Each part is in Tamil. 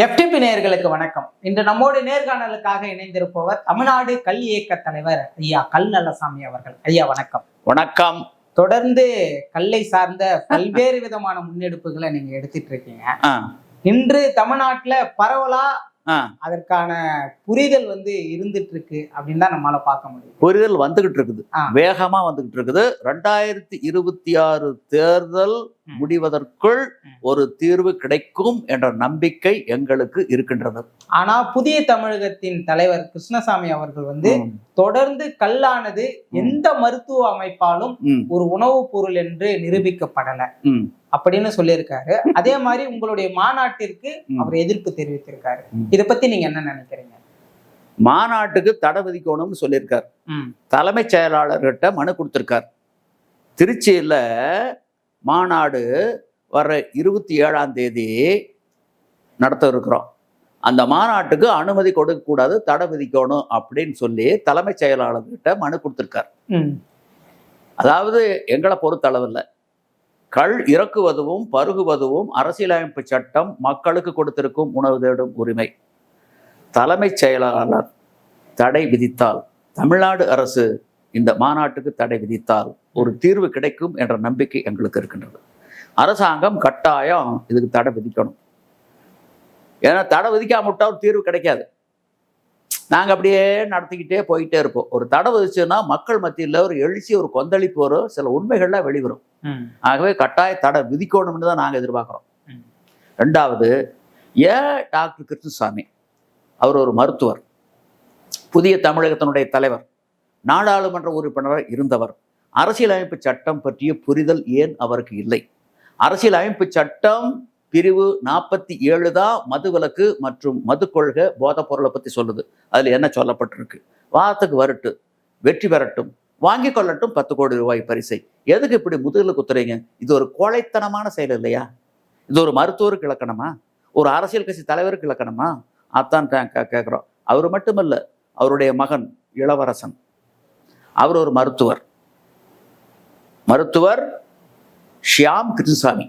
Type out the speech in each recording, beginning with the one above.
எஃப்டிபி நேயர்களுக்கு வணக்கம். இன்று நம்மோடு நேர்காணலுக்காக இணைந்திருப்பவர் தமிழ்நாடு கல் இயக்க தலைவர் ஐயா கல் நல்லசாமி அவர்கள். ஐயா வணக்கம். வணக்கம். தொடர்ந்து கல்லை சார்ந்த பல்வேறு விதமான முன்னெடுப்புகளை நீங்க எடுத்துட்டு இருக்கீங்க. இன்று தமிழ்நாட்டுல பரவலா. அதற்கான புரிதல் வந்து இருந்துட்டு இருக்கு அப்படின்னு தான் நம்மளால பார்க்க முடியும். புரிதல் வந்துகிட்டு இருக்குது. வேகமா வந்துகிட்டு இருக்குது ரெண்டாயிரத்தி இருபத்தி ஆறு தேர்தல். முடிவதற்குள். ஒரு தீர்வு கிடைக்கும் என்ற நம்பிக்கை எங்களுக்கு இருக்கின்றது. ஆனா புதிய தமிழகத்தின் தலைவர் கிருஷ்ணசாமி அவர்கள் வந்து தொடர்ந்து கல்லானது எந்த மருத்துவ அமைப்பாலும் ஒரு உணவுப் பொருள் என்று நிரூபிக்கப்படல. அப்படின்னு சொல்லியிருக்காரு. அதே மாதிரி உங்களுடைய மாநாட்டிற்கு. அவர் எதிர்ப்பு தெரிவித்திருக்காரு. இத பத்தி நீங்க என்ன நினைக்கிறீங்க? மாநாட்டுக்கு தடை விதிக்கணும்னு சொல்லியிருக்கார். தலைமைச் செயலாளர்கிட்ட மனு கொடுத்திருக்கார். திருச்சியில மாநாடு வர இருபத்தி ஏழாம் தேதி நடத்த இருக்கிறோம் அந்த மாநாட்டுக்கு அனுமதி கொடுக்கக்கூடாது தடை விதிக்கணும் அப்படின்னு சொல்லி தலைமைச் செயலாளர்கிட்ட மனு கொடுத்திருக்கார். அதாவது எங்களை பொறுத்தளவில் கள் இறக்குவதும் பருகுவதும் அரசியலமைப்பு சட்டம் மக்களுக்கு கொடுத்திருக்கும் உணவு தேடும் உரிமை. தலைமைச் செயலாளர் தடை விதித்தால் தமிழ்நாடு அரசு இந்த மாநாட்டுக்கு தடை விதித்தால் ஒரு தீர்வு கிடைக்கும் என்ற நம்பிக்கை எங்களுக்கு இருக்கின்றது. அரசாங்கம் கட்டாயம் இதுக்கு தடை விதிக்கணும். ஏன்னா தடை விதிக்காமட்டால் ஒரு தீர்வு கிடைக்காது. நாங்கள் அப்படியே நடத்திக்கிட்டே போயிட்டே இருப்போம். ஒரு தடை விதிச்சுன்னா மக்கள் மத்தியில் ஒரு எழுச்சி ஒரு கொந்தளிப்பு வரும். சில உண்மைகள்லாம் வெளிவரும். ஆகவே கட்டாய தடை விதிக்கணும்னு தான் நாங்கள் எதிர்பார்க்குறோம். ரெண்டாவது ஏன் டாக்டர் கிருஷ்ணசாமி அவர் ஒரு மருத்துவர் புதிய தமிழகத்தினுடைய தலைவர் நாடாளுமன்ற உறுப்பினராக இருந்தவர். அரசியலமைப்பு சட்டம் பற்றிய புரிதல் ஏன் அவருக்கு இல்லை? அரசியலமைப்பு சட்டம் பிரிவு நாற்பத்தி ஏழு தான் மதுவிலக்கு மற்றும் மது கொள்கை போதைப் பொருளை பற்றி சொல்லுது. அதில் என்ன சொல்லப்பட்டிருக்கு? வாதத்துக்கு வரட்டு வெற்றி பெறட்டும். வாங்கி கொள்ளட்டும் பத்து கோடி ரூபாய் பரிசை. எதுக்கு இப்படி முதுகில் குத்துறீங்க? இது ஒரு கோழைத்தனமான செயல் இல்லையா? இது ஒரு மருத்துவருக்கு இலக்கணமா ஒரு அரசியல் கட்சி தலைவருக்கு இலக்கணமா அதான் கேட்குறோம் அவர் மட்டுமல்ல அவருடைய மகன் இளவரசன். அவர் ஒரு மருத்துவர். மருத்துவர் ஷியாம் கிருஷ்ணசாமி.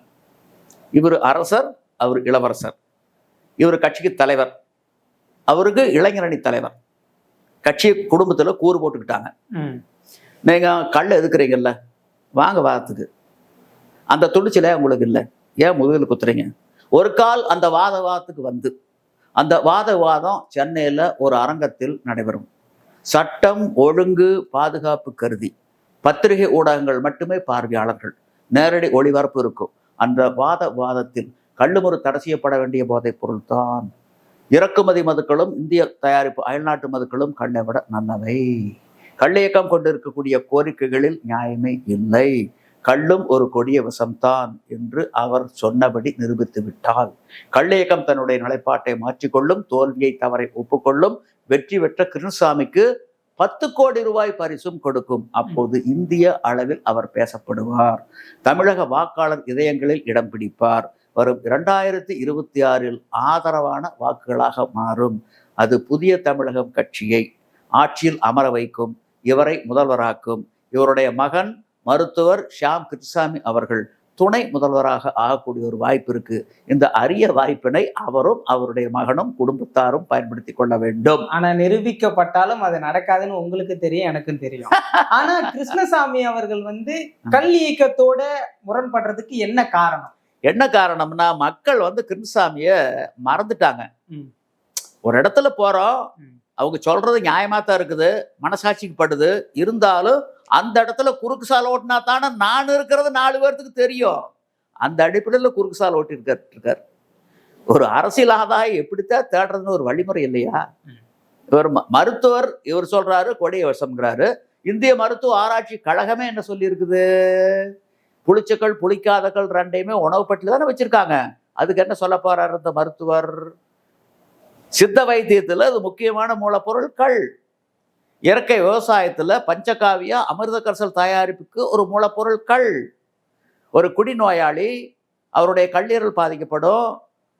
இவர் அரசர் அவர் இளவரசர். இவர் கட்சிக்கு தலைவர். அவருக்கு இளைஞரணி தலைவர். கட்சி குடும்பத்தில் கூறு போட்டுக்கிட்டாங்க. ம், நீங்கள் கல் எதுக்குறீங்கல்ல? வாங்க வாதத்துக்கு அந்த துணிச்சலே உங்களுக்கு இல்லை. ஏன் முதுகில் குத்துறீங்க? ஒரு கால் அந்த வாத வாதத்துக்கு வந்து. அந்த வாத வாதம் சென்னையில் ஒரு அரங்கத்தில் நடைபெறும். சட்டம் ஒழுங்கு பாதுகாப்பு கருதி பத்திரிகை ஊடகங்கள் மட்டுமே பார்வையாளர்கள். நேரடி ஒளிபரப்பு இருக்கும். அந்த வாத வாதத்தில் கள்ளுமுறு தடை செய்யப்பட வேண்டிய போதைப் பொருள் தான் இறக்குமதி மதுக்களும் இந்திய தயாரிப்பு அயல்நாட்டு மதுக்களும் கண்ணை விட நல்லவை கள்ளியக்கம் கொண்டிருக்கக்கூடிய கோரிக்கைகளில் நியாயமே இல்லை. கள்ளும் ஒரு கொடிய வசம்தான் என்று அவர் சொன்னபடி நிரூபித்து விட்டால். கள்ளியக்கம் தன்னுடைய நிலைப்பாட்டை மாற்றிக்கொள்ளும் தோல்வியை தவறை ஒப்புக்கொள்ளும் வெற்றி பெற்ற கிருஷ்ணசாமிக்கு பத்து கோடி ரூபாய் பரிசும் கொடுக்கும். அப்போது இந்திய அளவில் அவர் பேசப்படுவார். தமிழக வாக்காளர் இதயங்களில் இடம் பிடிப்பார். வரும் இரண்டாயிரத்தி இருபத்தி ஆறில் ஆதரவான வாக்குகளாக மாறும். அது புதிய தமிழகம் கட்சியை ஆட்சியில் அமர வைக்கும். இவரை முதல்வராக்கும். இவருடைய மகன் மருத்துவர் ஷியாம் கிருஷ்ணசாமி அவர்கள் துணை முதல்வராக ஆகக்கூடிய ஒரு வாய்ப்பு இருக்கு. இந்த அரிய வாய்ப்பினை அவரும் அவருடைய மகனும் குடும்பத்தாரும் பயன்படுத்தி கொள்ள வேண்டும். ஆனா நிரூபிக்கப்பட்டாலும் அது நடக்காதுன்னு உங்களுக்கு தெரியும் எனக்கும் தெரியும். ஆனா கிருஷ்ணசாமி அவர்கள் வந்து கல் இயக்கத்தோட முரண்படுறதுக்கு என்ன காரணம்? என்ன காரணம்னா மக்கள் வந்து கிருஷ்ணசாமிய மறந்துட்டாங்க. ஒரு இடத்துல போறோம். அவங்க சொல்றது நியாயமா தான் இருக்குது மனசாட்சிக்கு படுது. இருந்தாலும் அந்த இடத்துல குறுக்கு சால் ஓட்டினா தானே நான் இருக்கிறது நாலு பேர்த்துக்கு தெரியும். அந்த அடிப்படையில் குறுக்கு சால் ஓட்டிருக்கார் இருக்கார். ஒரு அரசியல் ஆதாயம் எப்படித்தான் தேடுறதுன்னு ஒரு வழிமுறை இல்லையா? இவர் ம- மருத்துவர் இவர் சொல்றாரு கொடிய விஷம்ங்கிறாரு இந்திய மருத்துவ ஆராய்ச்சி கழகமே என்ன சொல்லியிருக்குது? புளிச்சக்கள் புளிக்காதக்கள் ரெண்டையுமே உணவு பட்டியல் தானே வச்சிருக்காங்க. அதுக்கு என்ன சொல்ல போறாரு இந்த மருத்துவர்? சித்த வைத்தியத்தில் அது முக்கியமான மூலப்பொருள் கள் இயற்கை விவசாயத்தில் பஞ்சகாவியா அமிர்த கரிசல் தயாரிப்புக்கு ஒரு மூலப்பொருள் கள் ஒரு குடிநோயாளி அவருடைய கல்லீரல் பாதிக்கப்படும்.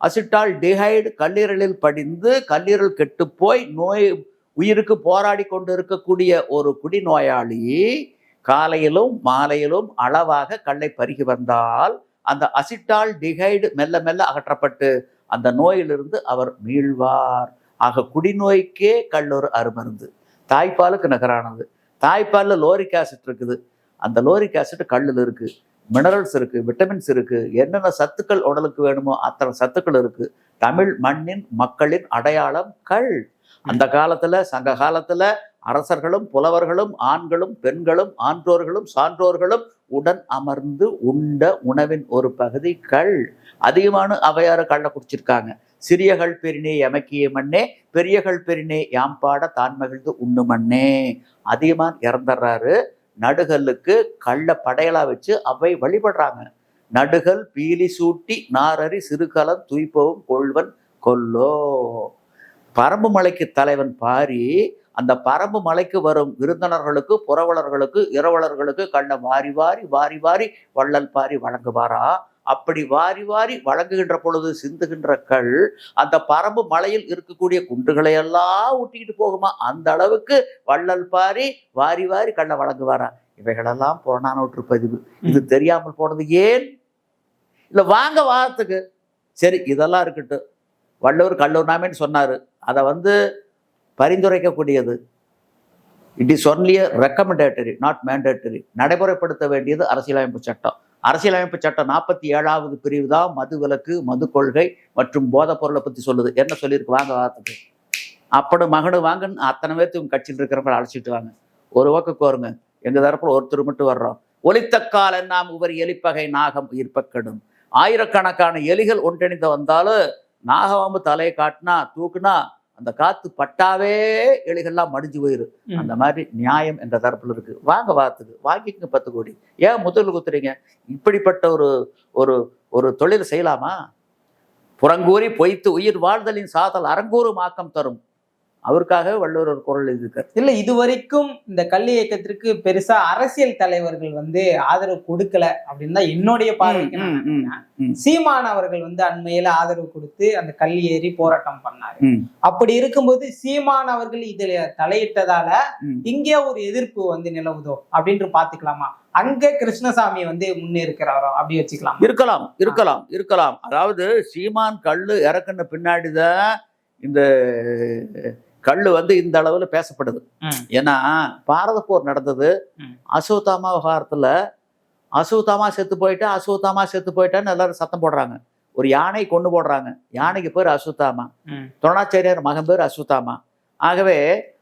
அசிட்டால் டிஹைடு கல்லீரலில் படிந்து கல்லீரல் கெட்டுப்போய் நோய் உயிருக்கு போராடி கொண்டு இருக்கக்கூடிய ஒரு குடிநோயாளி காலையிலும் மாலையிலும் அளவாக கல்லை பருகி வந்தால் அந்த அசிட்டால் டிஹைடு மெல்ல மெல்ல அகற்றப்பட்டு அந்த நோயிலிருந்து அவர் மீழ்வார் ஆக குடிநோய்க்கே கல் ஒரு அருமருந்து. தாய்ப்பாலுக்கு நகரானது. தாய்ப்பாலில் லோரிக் ஆசிட் இருக்குது. அந்த லோரிக் ஆசிட் கல்லில் இருக்குது மினரல்ஸ் இருக்குது விட்டமின்ஸ் இருக்குது என்னென்ன சத்துக்கள் உடலுக்கு வேணுமோ அத்தனை சத்துக்கள் இருக்குது தமிழ் மண்ணின் மக்களின் அடையாளம் கல். அந்த காலத்தில் சங்க காலத்தில் அரசர்களும் புலவர்களும் ஆண்களும் பெண்களும் ஆன்றோர்களும் சான்றோர்களும் உடன் அமர்ந்து உண்ட உணவின் ஒரு பகுதி கள் அதிகமான அவையார கள்ள குடிச்சிருக்காங்க. சிறியகள் பெரினே எமக்கிய மண்ணே பெரியகள் பெரினே யாம்பாட தான் மகிழ்ந்து உண்ணு மண்ணே. அதிகமான் இறந்துடுறாரு நடுகல்லுக்கு கள்ள படையலா வச்சு அவை வழிபடுறாங்க. நடுகல் பீலி சூட்டி நாரறி சிறுகலம் துய்ப்பவும் கொள்வன் கொல்லோ. பரம்பு மலைக்கு தலைவன் பாரி அந்த பரம்பு மலைக்கு வரும் விருந்தினர்களுக்கு புறவலர்களுக்கு இரவலர்களுக்கு கண்ண வாரி வாரி வாரி வாரி வள்ளல் பாரி வழங்குவாரா? அப்படி வாரி வாரி வழங்குகின்ற பொழுது சிந்துகின்ற கல் அந்த பரம்பு மலையில் இருக்கக்கூடிய குண்டுகளை எல்லாம் ஊட்டிக்கிட்டு போகுமா? அந்த அளவுக்கு வள்ளல் பாரி வாரி வாரி கண்ணை வழங்குவாரா? இவைகளெல்லாம் புறநானூற்று பதிவு. இது தெரியாமல் போனது ஏன்? இல்லை வாங்க வாரத்துக்கு. சரி இதெல்லாம் இருக்கட்டும். வள்ளுவர் கல்லூர்னாமேன்னு சொன்னார். அதை வந்து பரிந்துரைக்கக்கூடியது. It is only recommendatory not mandatory நடைமுறைப்படுத்த வேண்டியது அரசியலமைப்பு சட்டம். அரசியலமைப்பு சட்டம் நாற்பத்தி ஏழாவது பிரிவு தான் மது விலக்கு மது கொள்கை மற்றும் போதைப் பொருளை பற்றி சொல்லுது. என்ன சொல்லியிருக்கு? வாங்க வாரத்துக்கு. அப்படி மகனு வாங்கன்னு அத்தனை பேர்த்து கட்சியில் இருக்கிறவங்களை அழைச்சிட்டு வாங்க. ஒரு ஓக்கு கோருங்க. எங்கள் தரப்புல ஒருத்தர் மட்டும் வர்றோம். ஒலித்தக்கால் என்னாம் உவர் எலிப்பகை நாகம் ஈர்ப்பக்கெடும். ஆயிரக்கணக்கான எலிகள் ஒன்றிணைந்து வந்தாலும் நாகவாம்பு தலையை காட்டினா தூக்குனா அந்த காத்து பட்டாவே எலிகள்லாம் மடிஞ்சு போயிரு. ம். அந்த மாதிரி நியாயம் என்ற தரப்புல இருக்கு. வாங்க வாத்துக்கு வாங்கிக்கங்க பத்து கோடி. ஏன் முதல் குத்துறீங்க? இப்படிப்பட்ட ஒரு ஒரு ஒரு தொழில் செய்யலாமா? புறங்கூறி பொய்த்து உயிர் வாழ்தலின் சாதல் அரங்கூறும் ஆக்கம் தரும். அவருக்காக வள்ளுவர் ஒரு குரல் எழுதியிருக்கார் இல்ல இது வரைக்கும் இந்த கல்வி இயக்கத்திற்கு பெருசா அரசியல் தலைவர்கள் வந்து ஆதரவு கொடுக்கல அப்படின்னு தான் என்னுடைய. ம். சீமான் அவர்கள் வந்து அண்மையில ஆதரவு கொடுத்து அந்த கல்வி ஏறி போராட்டம் பண்ணாரு. அப்படி இருக்கும்போது சீமான் அவர்கள் இதுல தலையிட்டதால. இங்கே ஒரு எதிர்ப்பு வந்து நிலவுதோ அப்படின்ட்டு பாத்துக்கலாமா அங்க கிருஷ்ணசாமி வந்து முன்னேறுக்கிறாரோ அப்படி வச்சுக்கலாம் இருக்கலாம் இருக்கலாம் இருக்கலாம் அதாவது சீமான் கல்லு இறக்குன பின்னாடிதான் இந்த கல்லு வந்து இந்த அளவுல பேசப்படுது. ஏன்னா பாரத போர் நடந்தது. அசோதாமா விவகாரத்துல அசோதாமா செத்து போயிட்டா அசோதாமா செத்து போயிட்டான்னு எல்லாரும் சத்தம் போடுறாங்க. ஒரு யானை கொண்டு போடுறாங்க. யானைக்கு பேர் அசுத்தாமா ம். துரோணாச்சாரியார் மகன் பேர் அசுத்தாமா ஆகவே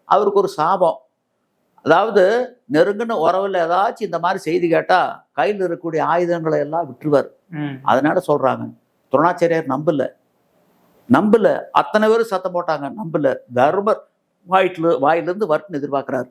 அவருக்கு ஒரு சாபம். அதாவது நெருங்கின உறவுல ஏதாச்சும் இந்த மாதிரி செய்தி கேட்டா கையில் இருக்கக்கூடிய ஆயுதங்களை எல்லாம் விட்டுருவார். அதனால சொல்றாங்க. துரோணாச்சாரியார் நம்பல. நம்பல. அத்தனை பேரும் சத்தம் போட்டாங்க. நம்பல. தர்மர் வாயிட்டு வாயிலிருந்து வர்க்குன்னு எதிர்பார்க்கிறாரு.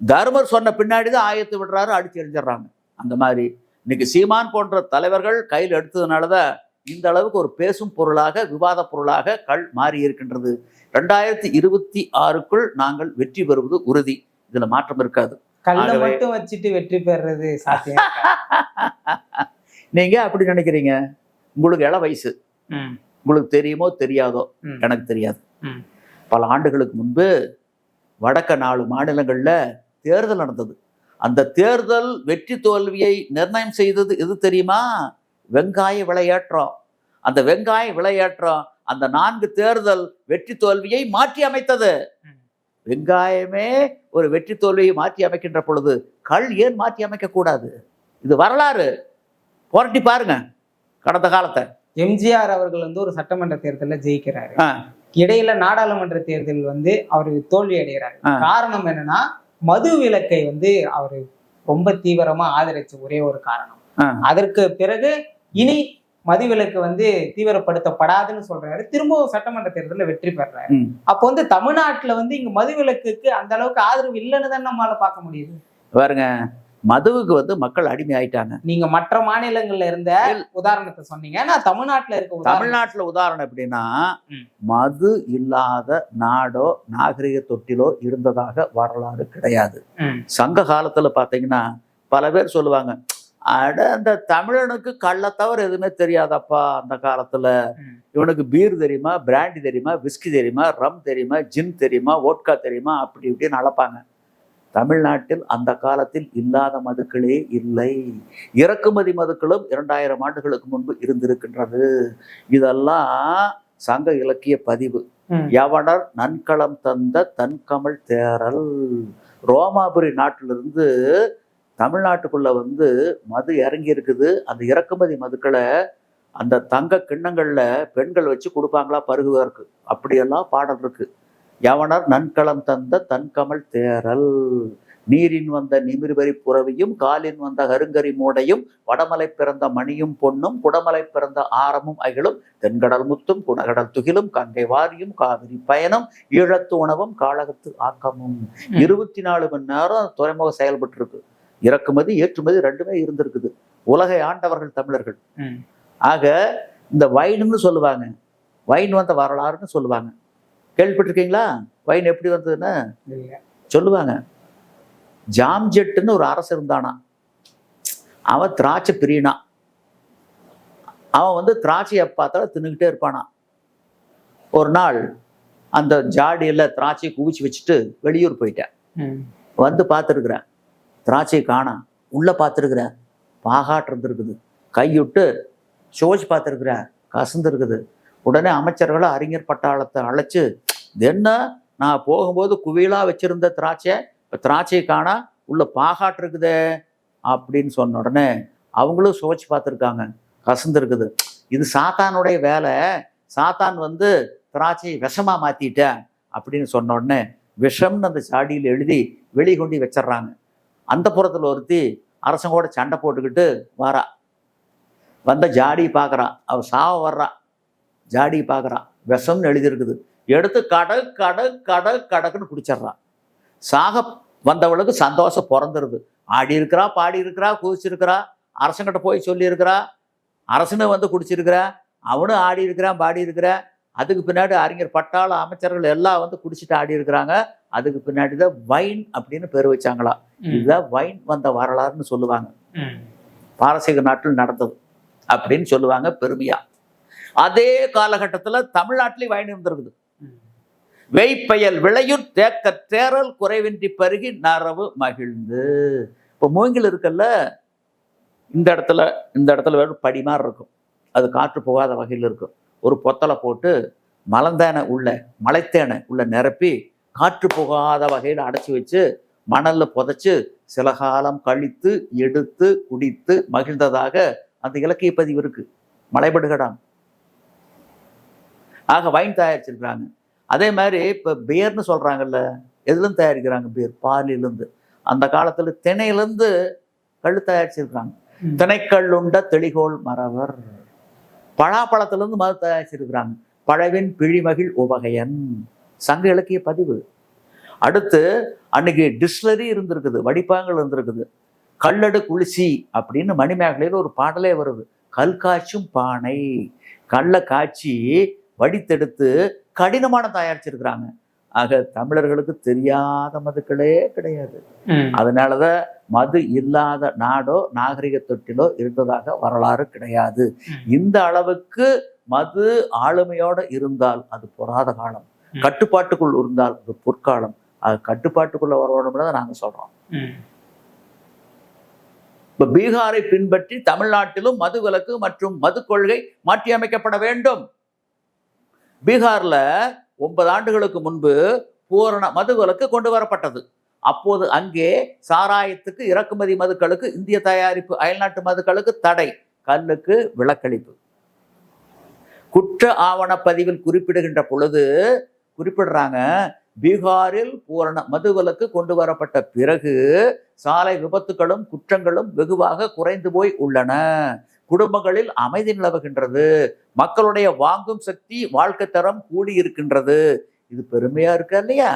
தர்மர் சொன்ன பின்னாடி தான் ஆயத்தை விடுறாரு அடிச்சு எரிஞ்சிடுறாங்க. அந்த மாதிரி இன்னைக்கு சீமான் போன்ற தலைவர்கள் கையில் எடுத்ததுனால தான் இந்த அளவுக்கு ஒரு பேசும் பொருளாக விவாத பொருளாக கள் மாறி இருக்கின்றது. ரெண்டாயிரத்தி இருபத்தி ஆறுக்குள் நாங்கள் வெற்றி பெறுவது உறுதி. இதுல மாற்றம் இருக்காது. கல்லை மட்டும் வச்சுட்டு வெற்றி பெறுறது சாத்தியம்? நீங்க அப்படி நினைக்கிறீங்க. உங்களுக்கு இள வயசு. ம். உங்களுக்கு தெரியுமோ தெரியாதோ. எனக்கு தெரியாது. பல ஆண்டுகளுக்கு முன்பு வடக்க நாலு மாநிலங்கள்ல தேர்தல் நடந்தது. அந்த தேர்தல் வெற்றி தோல்வியை நிர்ணயம் செய்தது எது தெரியுமா? வெங்காய விளையாட்டுறோம் அந்த வெங்காய விளையாட்டுறோம் அந்த நான்கு தேர்தல் வெற்றி தோல்வியை மாற்றி அமைத்தது. வெங்காயமே ஒரு வெற்றி தோல்வியை மாற்றி அமைக்கின்ற பொழுது கள் ஏன் மாற்றி அமைக்க கூடாது இது வரலாறு. புரட்டி பாருங்க கடந்த காலத்தை. எம்ஜிஆர் அவர்கள் வந்து ஒரு சட்டமன்ற தேர்தல்ல ஜெயிக்கிறாரு. இடையில நாடாளுமன்ற தேர்தல் வந்து அவரு தோல்வி அடைகிறாரு. காரணம் என்னன்னா மது விலக்கை வந்து அவரு ரொம்ப தீவிரமா ஆதரிச்ச ஒரே ஒரு காரணம். அதற்கு பிறகு இனி மதுவிலக்கு வந்து தீவிரப்படுத்தப்படாதுன்னு சொல்றாரு திரும்பவும் சட்டமன்ற தேர்தலில் வெற்றி பெறாரு. அப்போ வந்து தமிழ்நாட்டுல வந்து இங்க மதுவிலக்குக்கு அந்த அளவுக்கு ஆதரவு இல்லைன்னு தான் நம்மளால பார்க்க முடியுது பாருங்க மதுவுக்கு வந்து மக்கள் அடிமை ஆயிட்டாங்க நீங்க மற்ற மாநிலங்கள்ல இருந்த உதாரணத்தை சொன்னீங்க நான் தமிழ்நாட்டுல இருக்க தமிழ்நாட்டுல உதாரணம் எப்படின்னா. மது இல்லாத நாடோ நாகரிக தொட்டிலோ இருந்ததாக வரலாறு கிடையாது. சங்க காலத்துல பாத்தீங்கன்னா பல பேர் சொல்லுவாங்க அட அந்த தமிழனுக்கு கள்ள தவிர எதுவுமே தெரியாதப்பா அந்த காலத்துல. இவனுக்கு பீர் தெரியுமா பிராண்டி தெரியுமா விஸ்கி தெரியுமா ரம் தெரியுமா ஜின் தெரியுமா ஓட்கா தெரியுமா அப்படி இப்படின்னு அளப்பாங்க தமிழ்நாட்டில் அந்த காலத்தில் இல்லாத மதுக்களே இல்லை. இறக்குமதி மதுக்களும் இரண்டாயிரம் ஆண்டுகளுக்கு முன்பு இருந்திருக்கின்றது. இதெல்லாம் சங்க இலக்கிய பதிவு. ம். யவனர் நன்களம் தந்த தன்கமழ் தேரல் ரோமாபுரி நாட்டிலிருந்து தமிழ்நாட்டுக்குள்ள வந்து மது இறங்கி இருக்குது. அந்த இறக்குமதி மதுக்களை அந்த தங்க கிண்ணங்கள்ல பெண்கள் வச்சு கொடுப்பாங்களா பருகுவதற்கு. அப்படியெல்லாம் பாடல் இருக்கு. யவனர் நன்களம் தந்த தன்கமழ் தேரல் நீரின் வந்த நிமிர்வரி புறவியும் காலின் வந்த கருங்கரி மூடையும் வடமலை பிறந்த மணியும் பொன்னும் குடமலை பிறந்த ஆரமும் அகிலும் தென்கடல் முத்தும் குணகடல் துகிலும் கங்கை வாரியும் காவிரி பயணம் ஈழத்து உணவும் காழகத்து ஆக்கமும். இருபத்தி நாலு மணி நேரம் துறைமுகம் செயல்பட்டு இருக்கு இறக்குமதி ஏற்றுமதி ரெண்டுமே இருந்திருக்குது. உலகை ஆண்டவர்கள் தமிழர்கள். ஆக இந்த வைன்னு சொல்லுவாங்க. வைன் வந்த வரலாறுன்னு சொல்லுவாங்க. கேள்விப்பட்டிருக்கீங்களா? வைன் எப்படி வந்ததுன்னு. சொல்லுவாங்க. ஜாம்ஜெட்டுன்னு ஒரு அரசு இருந்தானா? அவன் திராட்சை பிரியனா? அவன் வந்து திராட்சையை பார்த்தாலும் தின்னுக்கிட்டே இருப்பானா? ஒரு நாள் அந்த ஜாடியில் திராட்சையை குவிச்சு வச்சுட்டு வெளியூர் போயிட்டேன். வந்து பார்த்துருக்குறேன். திராட்சையை காணாம் உள்ளே பார்த்துருக்குறேன். பாகாட்டு இருந்திருக்குது கையுட்டு சோச்சு பார்த்துருக்குறேன். கசந்து இருக்குது உடனே அமைச்சர்களை அறிஞர் பட்டாளத்தை அழைச்சு "இது என்ன? நான் போகும்போது குவியலாக வச்சிருந்த திராட்சை இப்போ திராட்சையை காணா உள்ள பாகாட்டிருக்குதே அப்படின்னு சொன்ன உடனே அவங்களும் சுவைச்சு பார்த்துருக்காங்க. கசந்துருக்குது இது சாத்தானுடைய வேலை. சாத்தான் வந்து திராட்சையை விஷமாக மாற்றிட்டேன் அப்படின்னு சொன்ன உடனே விஷம்னு அந்த சாடியில் எழுதி வெளிகொண்டி கொண்டு வச்சிடுறாங்க. அந்த புறத்தில் ஒருத்தி அரசங்கோட சண்டை போட்டுக்கிட்டு வாரா வந்த ஜாடி பார்க்குறான் அவள் சாவ வர்றா. ஜாடி பார்க்குறா விஷம்னு எழுதியிருக்குது. எடுத்து கடல் கடல் கடல் கடக்குன்னு குடிச்சிட்றா சாக வந்தவளுக்கு சந்தோஷம் பிறந்துருது. ஆடி இருக்கிறா பாடி இருக்கிறா குதிச்சிருக்கிறா அரசங்கிட்ட போய் சொல்லியிருக்கிறா அரசனு வந்து குடிச்சிருக்கிறா அவனும் ஆடி இருக்கிறான் பாடி இருக்கிறான் அதுக்கு பின்னாடி அறிஞர் பட்டாள அமைச்சர்கள் எல்லாம் வந்து குடிச்சிட்டு ஆடி இருக்கிறாங்க அதுக்கு பின்னாடி தான் வைன் அப்படின்னு பேர் வச்சாங்களா. இதுதான் வைன் வந்த வரலாறுன்னு சொல்லுவாங்க. பாரசீக நாட்டில் நடந்தது அப்படின்னு சொல்லுவாங்க பெருமையா. அதே காலகட்டத்துல தமிழ்நாட்டிலேயும் வைன் இருந்திருக்குது ம். வேய்ப்பயல் விளையுட் தேக்க தேரல் குறைவின்றி பருகி நரவு மகிழ்ந்து. இப்போ மூங்கில் இருக்குல்ல இந்த இடத்துல இந்த இடத்துல வெறும் படி மாதிரி இருக்கும். அது காற்று போகாத வகையில் இருக்கும். ஒரு பொத்தலை போட்டு மலந்தேனை உள்ள மலைத்தேனை உள்ள நிரப்பி காற்று போகாத வகையில் அடைச்சி வச்சு மணல்ல புதைச்சு சில காலம் கழித்து எடுத்து குடித்து மகிழ்ந்ததாக அந்த இலக்கிய பதிவு இருக்கு. மலைபடுகடாம் ஆக வைன் தயாரிச்சிருக்கிறாங்க. அதே மாதிரி இப்போ பியர்னு சொல்றாங்கல்ல எதுலேருந்து தயாரிக்கிறாங்க பியர் பாலிலிருந்து. அந்த காலத்துல திணையிலேருந்து கள்ளு தயாரிச்சிருக்காங்க ம். திணைக்கல் உண்ட தெளிகோள் மறவர். பலாப்பழத்திலிருந்து மது தயாரிச்சிருக்கிறாங்க. பழவின் பிழிமகிழ் உவகையன். சங்க இலக்கிய பதிவு. அடுத்து அன்னைக்கு டிஸ்லரி இருந்திருக்குது வடிப்பாங்கள் இருந்திருக்குது. கல்லடு குளிசி அப்படின்னு மணிமேகலையில் ஒரு பாடலே வருது. கல் காய்ச்சும் பானை. கல்லை காய்ச்சி வடித்தெடுத்து கடினமான தயாரிச்சிருக்கிறாங்க ஆக தமிழர்களுக்கு தெரியாத மதுக்களே கிடையாது. அதனாலதான் மது இல்லாத நாடோ நாகரிக தொட்டிலோ இருந்ததாக வரலாறு கிடையாது. இந்த அளவுக்கு மது ஆளுமையோட இருந்தால் அது பொறாத காலம். கட்டுப்பாட்டுக்குள் இருந்தால் அது பொற்காலம் அது கட்டுப்பாட்டுக்குள்ள வரணும்னு தான் நாங்க சொல்றோம். இப்ப பீகாரை பின்பற்றி தமிழ்நாட்டிலும் மது விலக்கு மற்றும் மது கொள்கை மாற்றியமைக்கப்பட வேண்டும் பீகாரில் ஒன்பது ஆண்டுகளுக்கு முன்பு பூரண மதுவிலக்கு கொண்டு வரப்பட்டது. அப்போது அங்கே சாராயத்துக்கு இறக்குமதி மதுக்களுக்கு இந்திய தயாரிப்பு அயல்நாட்டு மதுக்களுக்கு தடை கல்லுக்கு விலக்களிப்பு. குற்ற ஆவணப்பதிவில் குறிப்பிடுகின்ற பொழுது குறிப்பிடுறாங்க பீகாரில் பூரண மதுவிலக்கு கொண்டு வரப்பட்ட பிறகு சாலை விபத்துகளும் குற்றங்களும் வெகுவாக குறைந்து போய் உள்ளன. குடும்பங்களில் அமைதி நிலவுகின்றது. மக்களுடைய வாங்கும் சக்தி வாழ்க்கை தரம் கூடி இருக்கின்றது இது பெருமையா இருக்கா இல்லையா?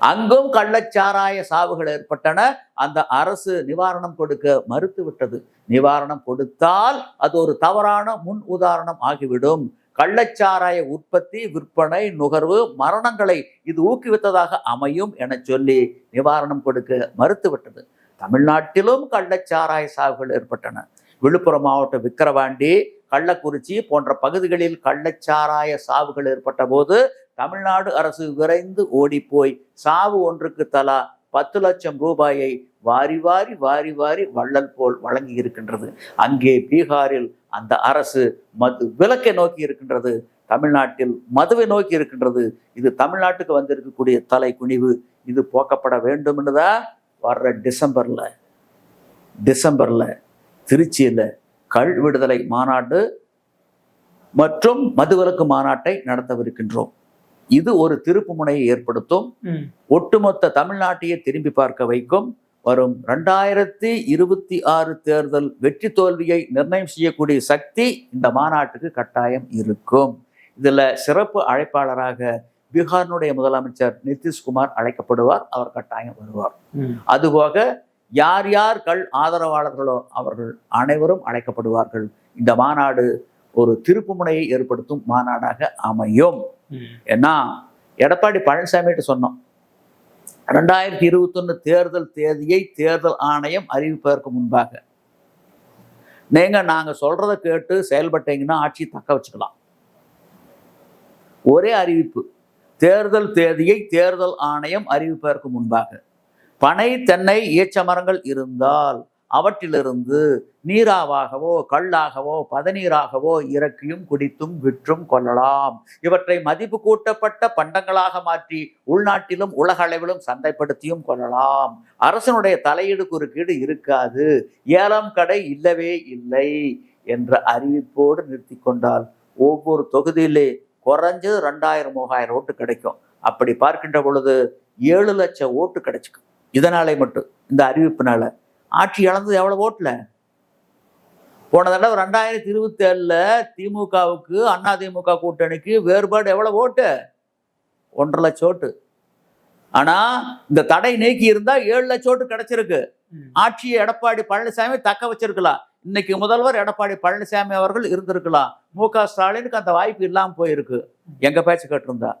அங்கும் கள்ளச்சாராய சாவுகள் ஏற்பட்டன. அந்த அரசு நிவாரணம் கொடுக்க மறுத்து விட்டது நிவாரணம் கொடுத்தால் அது ஒரு தவறான முன் உதாரணம் ஆகிவிடும். கள்ளச்சாராய உற்பத்தி விற்பனை நுகர்வு மரணங்களை இது ஊக்குவித்ததாக அமையும் என சொல்லி நிவாரணம் கொடுக்க மறுத்துவிட்டது. தமிழ்நாட்டிலும் கள்ளச்சாராய சாவுகள் ஏற்பட்டன. விழுப்புரம் மாவட்டம் விக்கிரவாண்டி கள்ளக்குறிச்சி போன்ற பகுதிகளில் கள்ளச்சாராய சாவுகள் ஏற்பட்ட போது தமிழ்நாடு அரசு விரைந்து ஓடிப்போய் சாவு ஒன்றுக்கு தலா பத்து லட்சம் ரூபாயை வாரி வாரி வாரி வாரி வள்ளல் போல் வழங்கி இருக்கின்றது. அங்கே பீகாரில் அந்த அரசு மது விலக்கை நோக்கி இருக்கின்றது. தமிழ்நாட்டில் மதுவை நோக்கி இருக்கின்றது. இது தமிழ்நாட்டுக்கு வந்திருக்கக்கூடிய தலை குனிவு. இது போக்கப்பட வேண்டும் தான் வர்ற டிசம்பர்ல டிசம்பர்ல திருச்சியில கள் விடுதலை மாநாடு மற்றும் மதுவிலக்கு மாநாட்டை நடத்தவிருக்கின்றோம். இது ஒரு திருப்பு முனையை ஏற்படுத்தும். ஒட்டுமொத்த தமிழ்நாட்டையே திரும்பி பார்க்க வைக்கும். வரும் ரெண்டாயிரத்தி இருபத்தி ஆறு தேர்தல் வெற்றி தோல்வியை நிர்ணயம் செய்யக்கூடிய சக்தி இந்த மாநாட்டுக்கு கட்டாயம் இருக்கும். இதுல சிறப்பு அழைப்பாளராக பீகாரினுடைய முதலமைச்சர் நிதிஷ்குமார் அழைக்கப்படுவார். அவர் கட்டாயம் வருவார். அதுபோக யார் யார் கள் ஆதரவாளர்களோ அவர்கள் அனைவரும் அழைக்கப்படுவார்கள். இந்த மாநாடு ஒரு திருப்புமுனையை ஏற்படுத்தும் மாநாடாக அமையும். ஏன்னா எடப்பாடி பழனிசாமிகிட்ட சொன்னோம். ரெண்டாயிரத்தி இருபத்தொன்னு தேர்தல் தேதியை தேர்தல் ஆணையம் அறிவிப்பதற்கு முன்பாக. நீங்க நாங்க சொல்றத கேட்டு செயல்பட்டீங்கன்னா ஆட்சி தக்க வச்சுக்கலாம். ஒரே அறிவிப்பு. தேர்தல் தேதியை தேர்தல் ஆணையம் அறிவிப்பதற்கு முன்பாக. பனை தென்னை ஈச்ச மரங்கள் இருந்தால் அவற்றிலிருந்து நீராவாகவோ கல்லாகவோ பதநீராகவோ இறக்கியும் குடித்தும் விற்றும் கொள்ளலாம். இவற்றை மதிப்பு கூட்டப்பட்ட பண்டங்களாக மாற்றி உள்நாட்டிலும் உலக அளவிலும் சந்தைப்படுத்தியும் கொள்ளலாம். அரசனுடைய தலையீடு குறுக்கீடு இருக்காது. ஏலம் கடை இல்லவே இல்லை என்ற அறிவிப்போடு நிறுத்தி கொண்டால் ஒவ்வொரு தொகுதியிலே குறைஞ்சது ரெண்டாயிரம் மூவாயிரம் ஓட்டு கிடைக்கும். அப்படி பார்க்கின்ற பொழுது ஏழு லட்சம் ஓட்டு கிடைச்சிக்கும். இதனாலே மட்டும் இந்த அறிவிப்பினால. ஆட்சி இழந்தது எவ்வளவு ஓட்டுல? போன தடவை ரெண்டாயிரத்தி இருபத்தி ஏழுல திமுகவுக்கு அண்ணா திமுக கூட்டணிக்கு வேறுபாடு எவ்வளவு ஓட்டு? ஒன்றரை லட்சம் ஓட்டு. ஆனா இந்த தடை நீக்கி இருந்தா ஏழு லட்சம் ஓட்டு கிடைச்சிருக்கு. ஆட்சியை எடப்பாடி பழனிசாமி தக்க வச்சிருக்கலாம். இன்னைக்கு முதல்வர் எடப்பாடி பழனிசாமி அவர்கள் இருந்திருக்கலாம். மு க ஸ்டாலினுக்கு அந்த வாய்ப்பு இல்லாம போயிருக்கு. எங்க பேச்சு கேட்டிருந்தா.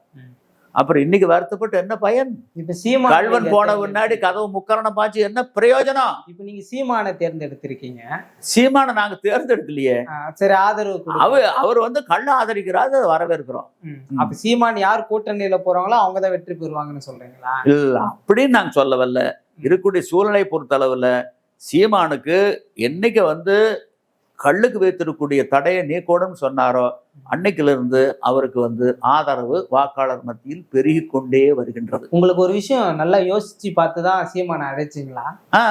அப்புறம் இன்னைக்கு வருத்தப்பட்டு என்ன பயன்? இப்ப சீமான கல்வன் போன முன்னாடி கதவு முக்கரணம் பாய்ச்சி என்ன பிரயோஜனம்? இப்ப நீங்க சீமான தேர்ந்தெடுத்திருக்கீங்க. சீமான நாங்க தேர்ந்தெடுக்கலையே. சரி ஆதரவு. அவர் அவர் வந்து கள்ள ஆதரிக்கிறாரு அதை வரவேற்கிறோம். அப்ப சீமான் யார் கூட்டணியில போறாங்களோ அவங்க தான் வெற்றி பெறுவாங்கன்னு சொல்றீங்களா? இல்ல அப்படின்னு நாங்க சொல்ல வரல இருக்கக்கூடிய சூழ்நிலை பொறுத்தளவுல சீமானுக்கு என்னைக்கு வந்து கள்ளுக்கு வைத்திருக்கக்கூடிய தடையை நீக்கணும்னு சொன்னாரோ அன்னைக்குல இருந்து அவருக்கு வந்து ஆதரவு வாக்காளர் மத்தியில் பெருகி கொண்டே வருகின்றது. உங்களுக்கு ஒரு விஷயம் நல்லா யோசிச்சு பார்த்து தான் சீமான அழைச்சிங்களா? ஆ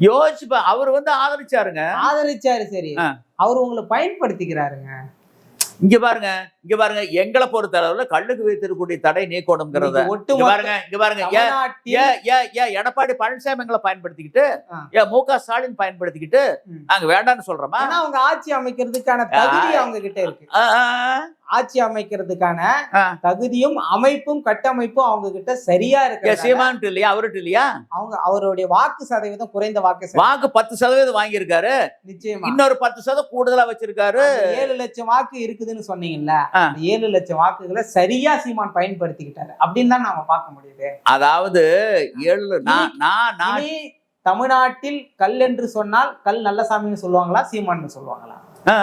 யோசிச்சு அவர் வந்து ஆதரிச்சாருங்க. ஆதரிச்சாரு சரி. அவர் உங்களை பயன்படுத்திக்கிறாருங்க. இங்க பாருங்க இங்க பாருங்க எங்களை பொறுத்த அளவுல கள்ளுக்கு வைத்திருக்கக்கூடிய தடை நீக்கணுங்கிறத ஒட்டுமொத்த பாருங்க இங்க பாருங்க எடப்பாடி பழனிசாமி எங்களை பயன்படுத்திக்கிட்டு. ஏன் மு க ஸ்டாலின் பயன்படுத்திக்கிட்டு. நாங்க வேண்டாம்னு சொல்றோமா? அவங்க ஆட்சி அமைக்கிறதுக்கான தகுதி அவங்க கிட்ட இருக்கு. ஆட்சி அமைக்கிறதுக்கான. தகுதியும் அமைப்பும் கட்டமைப்பும் அவங்க கிட்ட சரியா இருக்கு சீமான்ட்டு இல்லையா அவர்கிட்ட இல்லையா? அவங்க அவருடைய வாக்கு சதவீதம் குறைந்த வாக்கு. வாக்கு பத்து சதவீதம் வாங்கியிருக்காரு. நிச்சயமா. இன்னொரு பத்து சதவீதம் கூடுதலா வச்சிருக்காரு. ஏழு லட்சம் வாக்கு இருக்குதுன்னு சொன்னீங்கல்ல ஏழு லட்சம் வாக்குகளை சரியா சீமான் பயன்படுத்திக்கிட்டாரு அப்படின்னு தான் நாம பார்க்க முடியுது. அதாவது ஏழு நான் தமிழ்நாட்டில் கல் என்று சொன்னால் கல் நல்லசாமின்னு சொல்லுவாங்களா சீமான்னு சொல்லுவாங்களா? ஆ,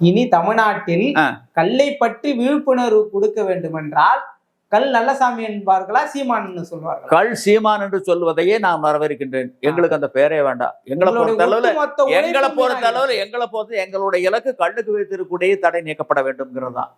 இனி தமிழ்நாட்டில். கல்லை பற்றி விழிப்புணர்வு கொடுக்க வேண்டுமென்றால் கல் நல்லசாமி என்பார்களா சீமான்னு சொல்வார்களா கள் சீமான் என்று சொல்வதையே நான் வரவேற்கின்றேன் எங்களுக்கு அந்த பேரே வேண்டாம் எங்களை உங்களுடைய பொறுத்த அளவுல ஒட்டுமொத்த எங்களை உழைப்பும் பொறுத்த வீணாயிடும். அளவுல எங்களை பொறுத்து எங்களுடைய இலக்கு கண்ணுக்கு வைத்திருக்கூடிய தடை நீக்கப்பட வேண்டும்ங்கிறது தான்.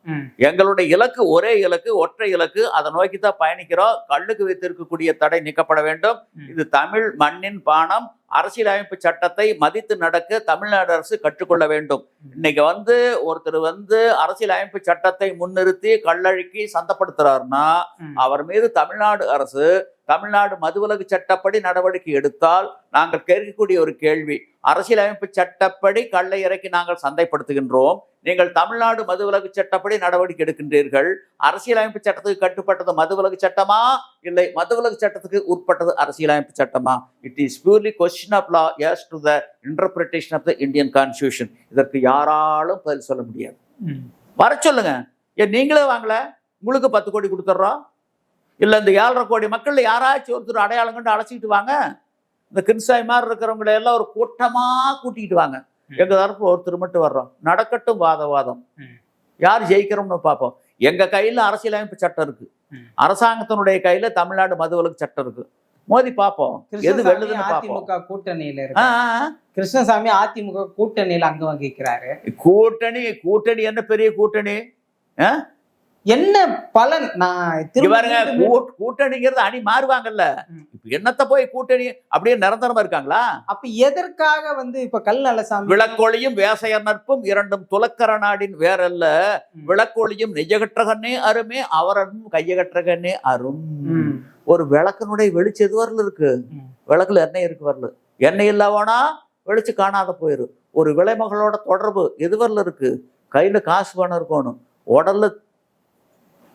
எங்களுடைய இலக்கு ஒரே இலக்கு ஒற்றை இலக்கு அதை நோக்கி தான் பயணிக்கிறோம் கண்ணுக்கு வைத்திருக்கக்கூடிய தடை நீக்கப்பட வேண்டும். இது தமிழ் மண்ணின் பானம் அரசியலமைப்பு சட்டத்தை மதித்து நடக்க தமிழ்நாடு அரசு கற்றுக்கொள்ள வேண்டும். இன்னைக்கு வந்து ஒருத்தர் வந்து அரசியலமைப்பு சட்டத்தை முன்னிறுத்தி கள்ளழுக்கி சந்தப்படுத்துறாருன்னா. அவர் மீது தமிழ்நாடு அரசு தமிழ்நாடு மதுவிலக்கு சட்டப்படி நடவடிக்கை எடுத்தால் நாங்கள் கேட்கக்கூடிய ஒரு கேள்வி அரசியலமைப்பு சட்டப்படி கள்ளை இறக்கி நாங்கள் சந்தைப்படுத்துகின்றோம். நீங்கள் தமிழ்நாடு மதுவிலக்கு சட்டப்படி நடவடிக்கை எடுக்கின்றீர்கள். அரசியலமைப்பு சட்டத்துக்கு கட்டுப்பட்டது மதுவிலக்கு சட்டமா? இல்லை மதுவிலக்கு சட்டத்துக்கு உட்பட்டது அரசியலமைப்பு சட்டமா? It is purely question of law as to the interpretation of the Indian constitution இதற்கு யாராலும் பதில் சொல்ல முடியாது. வர சொல்லுங்க. ஏன் நீங்களே வாங்கல? உங்களுக்கு பத்து கோடி கொடுத்துட்றோம். இல்லை இந்த ஏழரை கோடி மக்கள்ல யாராச்சும் ஒருத்தர் அடையாளம் கண்டு அழைச்சிக்கிட்டு வாங்க. இந்த கின்சாய் மாதிரி இருக்கிறவங்களை எல்லாம் ஒரு கூட்டமா கூட்டிக்கிட்டு வாங்க. எங்க தரப்புல ஒருத்தர் மட்டும் வர்றோம். நடக்கட்டும் வாதவாதம். ம். யார் ஜெயிக்கிறோம்னு பார்ப்போம். எங்க கையில அரசியலமைப்பு சட்டம் இருக்கு. அரசாங்கத்தினுடைய கையில தமிழ்நாடு மதுவிலக்கு சட்டம் இருக்கு. மோதி பார்ப்போம். எது பார்ப்போம். அதிமுக கூட்டணியில. கிருஷ்ணசாமி அதிமுக கூட்டணியில அங்கம் வகிக்கிறாரு. கூட்டணி கூட்டணி என்ன பெரிய கூட்டணி? ஆ? என்ன பலன்? நான் பாருங்க கூட்டணிங்கிறது அணி மாறுவாங்கல்ல. இப்ப என்னத்த போய் கூட்டணி அப்படியே நிரந்தரமா இருக்காங்களா? அப்ப எதற்காக வந்து இப்ப கல் நல்லசாமி விளக்கொளியும் வேசையர் நட்பும் இரண்டும் துலக்கர நாடின் வேறல்ல. ம். விளக்கொளியும் நிஜகற்றகனே அருமே அவரன் கையகற்றகனே அரும். ஒரு விளக்கினுடைய வெளிச்சம் எது வரல இருக்கு. விளக்குல எண்ணெய் இருக்கு வரல. எண்ணெய் இல்லாவனா வெளிச்சு காணாத போயிரும் ஒரு விலைமகளோட தொடர்பு எது வரல இருக்கு? கையில காசு பணம் இருக்கணும். உடல்ல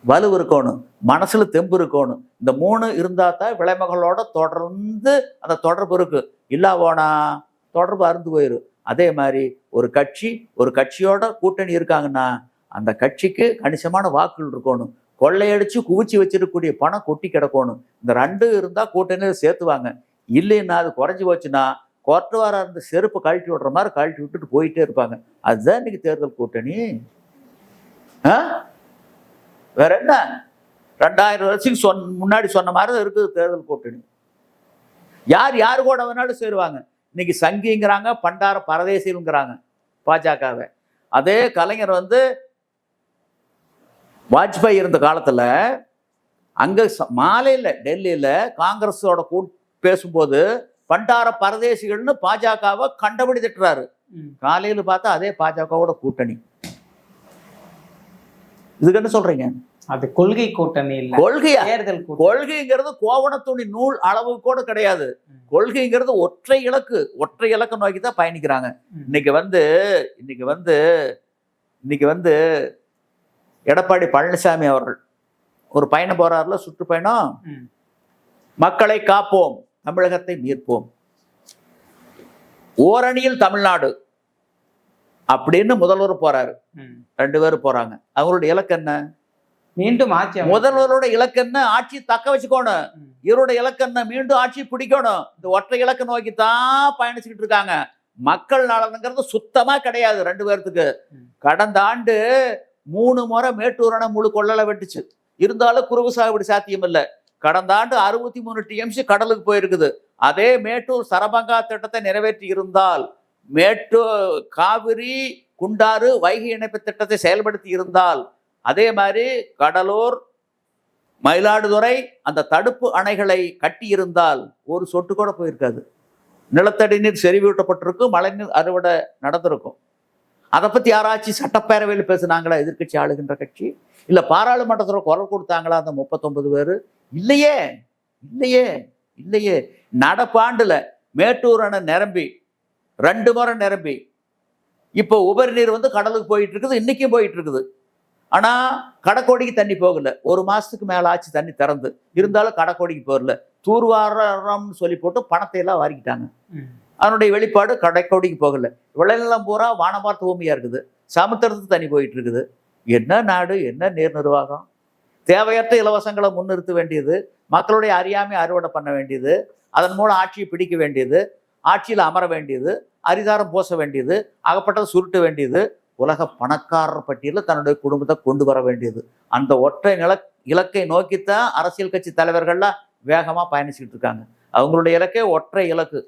வலு இருக்கணும் மனசில் தெம்பு இருக்கணும். இந்த மூணு இருந்தால் தான் விலைமகளோட தொடர்ந்து அந்த தொடர்பு இருக்கு. இல்லாவோனா தொடர்பு அருந்து போயிடும் அதே மாதிரி ஒரு கட்சி ஒரு கட்சியோட கூட்டணி இருக்காங்கன்னா அந்த கட்சிக்கு கணிசமான வாக்குகள் இருக்கணும். கொள்ளையடிச்சு குவிச்சு வச்சிருக்கக்கூடிய பணம் கொட்டி கிடக்கணும். இந்த ரெண்டு இருந்தால் கூட்டணியில் சேர்த்துவாங்க. இல்லைன்னா அது குறைஞ்சி போச்சுன்னா கொரட்டுவாரா இருந்த செருப்பு கழட்டி விடுற மாதிரி கழட்டி விட்டுட்டு போயிட்டே இருப்பாங்க. அதுதான் இன்னைக்கு தேர்தல் கூட்டணி. ஆ? வேற என்ன? ரெண்டாயிரம் வருஷத்துக்கு சொன்ன முன்னாடி சொன்ன மாதிரி தான் இருக்குது தேர்தல் கூட்டணி. யார் யார் கூட வேணாலும் சேருவாங்க. இன்னைக்கு சங்கிங்கிறாங்க பண்டார பரதேசிங்கிறாங்க பாஜகவை. அதே கலைஞர் வந்து வாஜ்பாய் இருந்த காலத்துல அங்க மாலையில டெல்லியில காங்கிரஸோட கூட் பேசும்போது பண்டார பரதேசிகள்னு பாஜகவை கண்டபடி திட்டுறாரு. காலையில பார்த்தா அதே பாஜகவோட கூட்டணி. இதுக்கு என்ன சொல்றீங்க? அது கொள்கை கூட்டணி இல்ல. கொள்கையா? தேர்தல் கொள்கைங்கிறது கோவணத்துணி நூல் அளவு கூட கிடையாது. கொள்கைங்கிறது ஒற்றை இலக்கு. ஒற்றை இலக்கு நோக்கி தான் பயணிக்கிறாங்க. இன்னைக்கு வந்து இன்னைக்கு வந்து இன்னைக்கு வந்து எடப்பாடி பழனிசாமி அவர்கள் ஒரு பயணம் போறாருல சுற்றுப்பயணம். மக்களை காப்போம் தமிழகத்தை மீட்போம். ஓரணியில் தமிழ்நாடு. அப்படின்னு முதல்வர் போறாரு. ரெண்டு பேரும் போறாங்க. அவங்களுடைய இலக்கு என்ன? மீண்டும் ஆட்சி முதல்வரோட இலக்கு என்ன? ஆட்சி தக்க வச்சுக்கோணும். இவருடைய இலக்கு என்ன? மீண்டும் ஆட்சி பிடிக்கணும். இந்த ஒற்றை இலக்கு நோக்கி தான் பயணிச்சுக்கிட்டு இருக்காங்க. மக்கள் நலனுங்கிறது சுத்தமா கிடையாது ரெண்டு பேர்த்துக்கு. கடந்த ஆண்டு மூணு முறை மேட்டூர் அணை முழு கொள்ளலை வெட்டுச்சு. இருந்தாலும் குறுவு சாகுபடி சாத்தியம் இல்லை. கடந்த ஆண்டு அறுபத்தி மூணு டிஎம்சி கடலுக்கு போயிருக்குது. அதே மேட்டூர் சரபங்கா திட்டத்தை நிறைவேற்றி இருந்தால் மேட்டூர் காவிரி குண்டாறு வைகை இணைப்பு திட்டத்தை செயல்படுத்தி இருந்தால் அதே மாதிரி கடலூர் மயிலாடுதுறை அந்த தடுப்பு அணைகளை கட்டி இருந்தால் ஒரு சொட்டு கூட போயிருக்காது. நிலத்தடி நீர் செறிவூட்டப்பட்டிருக்கும் மழைநீர் அறுவடை நடந்திருக்கும். அதை பற்றி யாராச்சும் சட்டப்பேரவையில் பேசுனாங்களா எதிர்க்கட்சி ஆளுகின்ற கட்சி? இல்லை பாராளுமன்றத்தில் குரல் கொடுத்தாங்களா அந்த முப்பத்தொன்பது பேர்? இல்லையே இல்லையே இல்லையே. நடப்பாண்டில் மேட்டூர் அணை நிரம்பி ரெண்டு முறை நிரம்பி. இப்போ உபரி நீர் வந்து கடலுக்கு போயிட்டு இருக்குது இன்னைக்கும் போயிட்டு இருக்குது ஆனா கடக்கோடிக்கு தண்ணி போகல. ஒரு மாசத்துக்கு மேல ஆச்சு தண்ணி திறந்து. இருந்தாலும் கடக்கோடிக்கு போகல. தூர்வாரம்னு சொல்லி போட்டு பணத்தை எல்லாம் வாரிக்கிட்டாங்க. அதனுடைய வெளிப்பாடு கடைக்கோடிக்கு போகல. விளைநிலம் பூரா வானபார்த்த பூமியா இருக்குது. சமுத்திரத்துக்கு தண்ணி போயிட்டு இருக்குது என்ன நாடு என்ன நேர் நிர்வாகம்? தேவையற்ற இலவசங்களை முன்னிறுத்த வேண்டியது மக்களுடைய அறியாமை அறுவடை பண்ண வேண்டியது அதன் மூலம் ஆட்சியை பிடிக்க வேண்டியது ஆட்சியில் அமர வேண்டியது அரிதாரம் பூச வேண்டியது அகப்பட்டதை சுருட்ட வேண்டியது உலக பணக்காரர் பட்டியலில் தன்னுடைய குடும்பத்தை கொண்டு வர வேண்டியது. அந்த ஒற்றை நில இலக்கை நோக்கித்தான் அரசியல் கட்சி தலைவர்கள்லாம் வேகமாக பயணிச்சுக்கிட்டு இருக்காங்க. அவங்களுடைய இலக்கே ஒற்றை இலக்கு.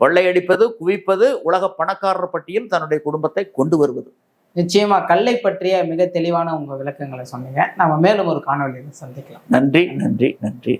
கொள்ளையடிப்பது குவிப்பது உலக பணக்காரர் பட்டியல் தன்னுடைய குடும்பத்தை கொண்டு வருவது. நிச்சயமா கல்லை பற்றிய மிக தெளிவான உங்க விளக்கங்களை சொன்னீங்க. நாம மேலும் ஒரு காணொலியில் சந்திக்கலாம். நன்றி நன்றி நன்றி.